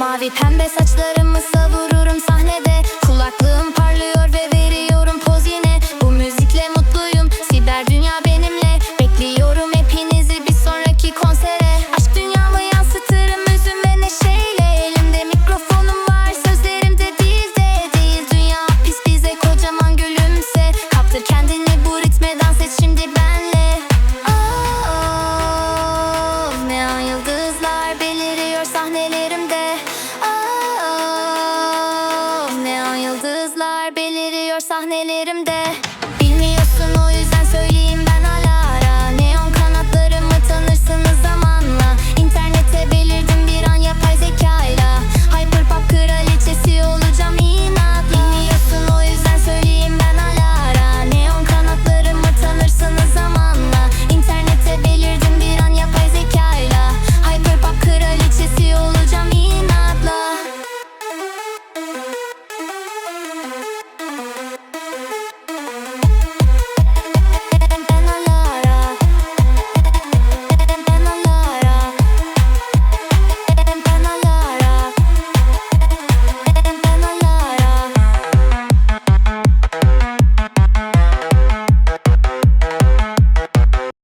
Mavi pembe saçlarımı savururum sahnede Beliriyor sahnelerimde